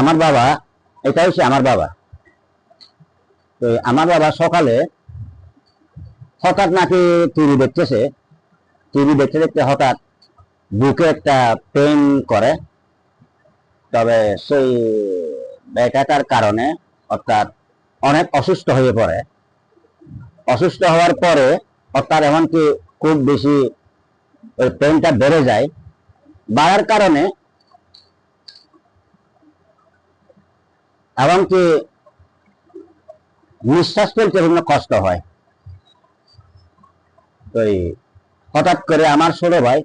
আমার বাবা, এটা হচ্ছে আমার বাবা। তো আমার বাবা সকালে হঠাৎ নাকি টিভি দেখতেছে। টিভি দেখতে দেখতে হঠাৎ বুকে একটা পেন করে। তবে সেই ব্যথাটার কারণে অর্থাৎ অনেক অসুস্থ হয়ে পড়ে। অসুস্থ হওয়ার পরে অর্থাৎ এমনকি খুব বেশি ওই পেনটা বেড়ে যায়। বাড়ার কারণে এমনকি নিঃশ্বাস ফেলতে বিভিন্ন কষ্ট হয়। তো হঠাৎ করে আমার ছোট ভাই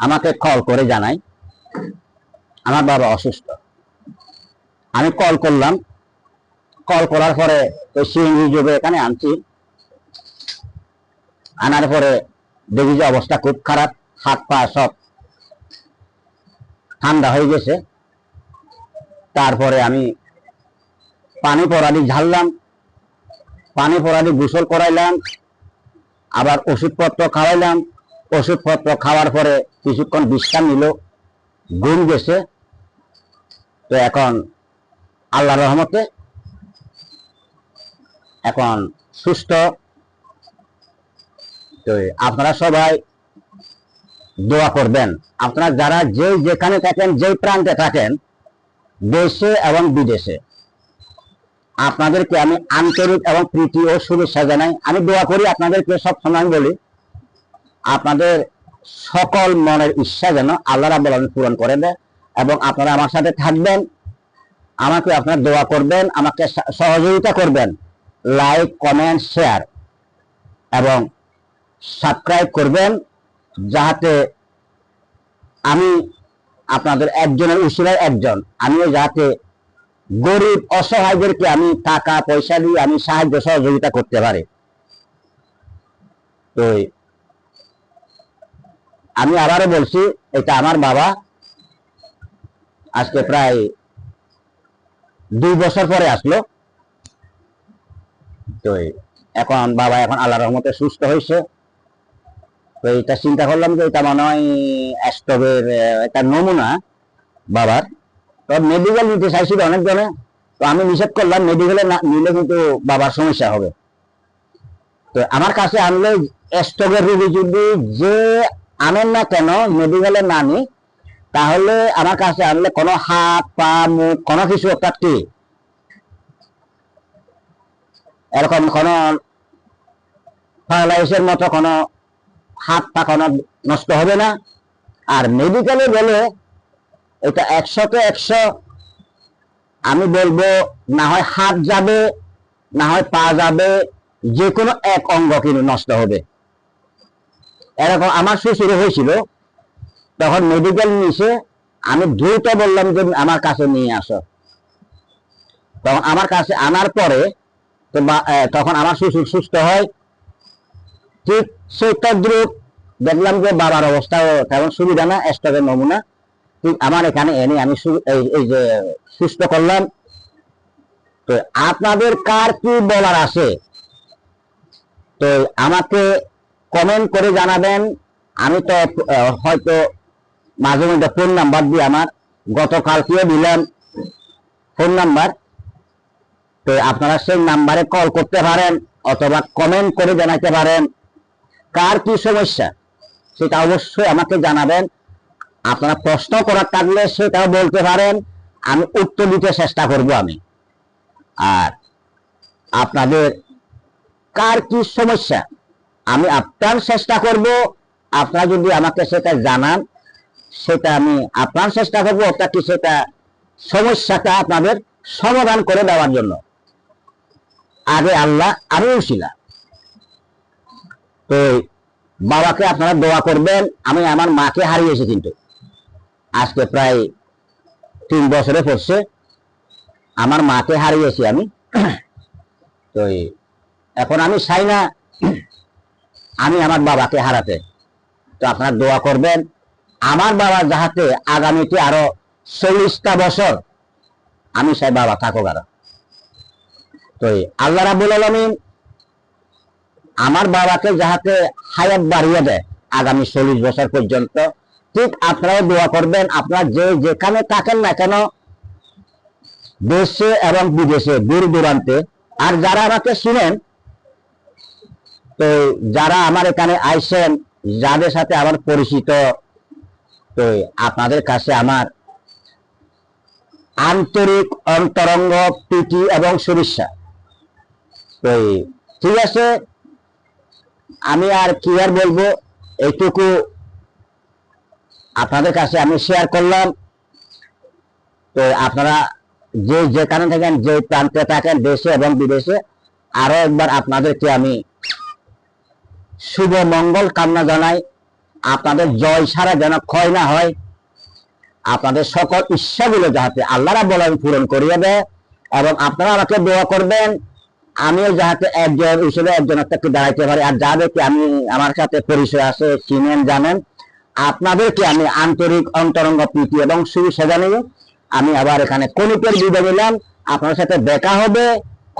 আমাকে কল করে জানাই আমার বাবা অসুস্থ। আমি কল করলাম। কল করার পরে ওই সিএনজি যোগে এখানে আনছি। আনার পরে দেখি যে অবস্থা খুব খারাপ, হাত পা সব ঠান্ডা হয়ে গেছে। তারপরে আমি পানি পরালি ঝাললাম, পানি পরালি গোসল করাইলাম, আবার ওষুধপত্র খাওয়াইলাম। ওষুধপত্র খাওয়ার পরে কিছুক্ষণ বিশ্রাম নিল, ঘুম গেছে। তো এখন আল্লাহর রহমতে এখন সুস্থ। তো আপনারা সবাই দোয়া করবেন। আপনারা যারা যে যেখানে থাকেন, যেই প্রান্তে থাকেন, দেশে এবং বিদেশে, আপনাদেরকে আমি আন্তরিক এবং প্রীতি ও শুভেচ্ছা জানাই। আমি দোয়া করি আপনাদেরকে সব সময় বলি, আপনাদের সকল মনের ইচ্ছা যেন আল্লাহ রাব্বুল আলামিন পূরণ করে দেয় এবং আপনারা আমার সাথে থাকবেন, আমাকে আপনারা দোয়া করবেন, আমাকে সহযোগিতা করবেন, লাইক, কমেন্ট, শেয়ার এবং সাবস্ক্রাইব করবেন। যাহাতে আমি আপনাদের একজনের উশিলার একজন, আমিও যাতে গরিব, অসহায়দেরকে আমি টাকা, পয়সা দিয়ে আমি সাহায্য, সহযোগিতা করতে পারি। তো আমি আবারও বলছি, এটা আমার বাবা। আজকে প্রায় দুই বছর পরে আসলো। তো এখন বাবা এখন আল্লাহ রহমতে সুস্থ হয়েছে। তো এটা চিন্তা করলাম যে এটা মনে হয় স্টোভের একটা নমুনা বাবার। তো মেডিকেল নিতে চাইছিল অনেকজনে। তো আমি নিষেধ করলাম মেডিকেলে নিলে কিন্তু বাবার সমস্যা হবে। তো আমার কাছে আনলে স্টোভের রোগী যদি যে আনেন না কেন মেডিকেলে না নি তাহলে আমার কাছে আনলে কোনো হাত, পা, মুখ, কোনো কিছু একটা কি? এরকম কোনো প্যারালাইসের মতো কোনো হাত পা কোনো নষ্ট হবে না। আর মেডিকেলে গেলে এটা একশোতে একশো। আমি বলব, না হয় হাত যাবে, না হয় পা যাবে যে কোনো এক অঙ্গ কিন্তু নষ্ট হবে। এরকম আমার শ্বশুর হয়েছিল। তখন মেডিকেল নিছে আমি দ্রুত বললাম যে, আমার কাছে নিয়ে আসো। তখন আমার কাছে আনার পরে তো তখন আমার শ্বশুর সুস্থ হয়। ঠিক সেই দেখলাম যে বাবার অবস্থাও তেমন সুবিধা না স্টকের নমুনা। ঠিক আমার এখানে এনে আমি এই যে সুস্থ করলাম। তো আপনাদের কার কি বলার আছে? তো আমাকে কমেন্ট করে জানাবেন। আমি তো হয়তো মাঝে মধ্যে ফোন নাম্বার দিয়ে আমার। গতকালকেও দিলাম ফোন নাম্বার তো আপনারা সেই নাম্বারে কল করতে পারেন অথবা কমেন্ট করে জানাতে পারেন। কার কি সমস্যা? সেটা অবশ্যই আমাকে জানাবেন। আপনারা প্রশ্ন করার থাকলে সেটাও বলতে পারেন। আমি উত্তর দিতে চেষ্টা করব আমি। আর আপনাদের কার কি সমস্যা? আমি আপনার চেষ্টা করব। আপনারা যদি আমাকে সেটা জানান, সেটা আমি আপনার চেষ্টা করব, অর্থাৎ কি সেটা সমস্যাটা আপনাদের সমাধান করে দেওয়ার জন্য। আগে আল্লাহ আরও উশিলা। তো বাবাকে আপনারা দোয়া করবেন, আমি আমার মাকে হারিয়েছি কিন্তু। আজকে প্রায় তিন বছরে পড়ছে, আমার মাকে হারিয়েছি আমি। তো এখন আমি চাই না আমি আমার বাবাকে হারাতে। তো আপনারা দোয়া করবেন, আমার বাবা যাহাতে আগামীতে আরও চল্লিশটা বছর, আমি চাই বাবা থাকুক আরও। তো আল্লাহ রাবুল আলমিন আমার বাবাকে যাহাতে হায়াত বাড়িয়ে দেয় আগামী চল্লিশ বছর পর্যন্ত, ঠিক আপনারাও দোয়া করবেন, আপনার যে যেখানে থাকেন না কেন, দেশে এবং বিদেশে, দূর দূরান্তে। আর যারা আমাকে শুনেন, তো যারা আমার এখানে আইসেন, যাদের সাথে আমার পরিচিত, তো আপনাদের কাছে আমার আন্তরিক অন্তরঙ্গ প্রীতি এবং শুভেচ্ছা। তো ঠিক আছে আমি আর কি আর বলব? এইটুকু আপনাদের কাছে আমি শেয়ার করলাম। তো আপনারা যে যেখানে থাকেন, যে প্রান্তে থাকেন, দেশে এবং বিদেশে, আরও একবার আপনাদেরকে আমি শুভ মঙ্গল কামনা জানাই। আপনাদের জয় সারা যেন ক্ষয় না হয়, আপনাদের সকল ইচ্ছাগুলো যাতে আল্লাহরা বলেন পূরণ করিয়ে দেয়, এবং আপনারা আমাকে দোয়া করবেন। আমিও যাহাতে একজন হিসেবে একজন একটা দাঁড়াইতে পারি। আর যাদেরকে আমি, আমার সাথে পরিচয় আছে, চিনেন, জানেন, আপনাদেরকে আমি আন্তরিক, অন্তরঙ্গ প্রীতি এবং শুভেচ্ছা জানিয়ে আমি আবার এখানে কণিকের বিদায় নিলাম। আপনার সাথে দেখা হবে,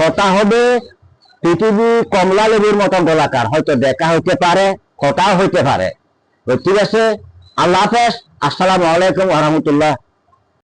কথা হবে, পৃথিবী কমলা লেবুর মতো গোলাকার। হয়তো দেখা হইতে পারে, কথাও হইতে পারে। ঠিক আছে, আল্লাহ হাফেজ। আসসালামু আলাইকুম রহমতুল্লাহ।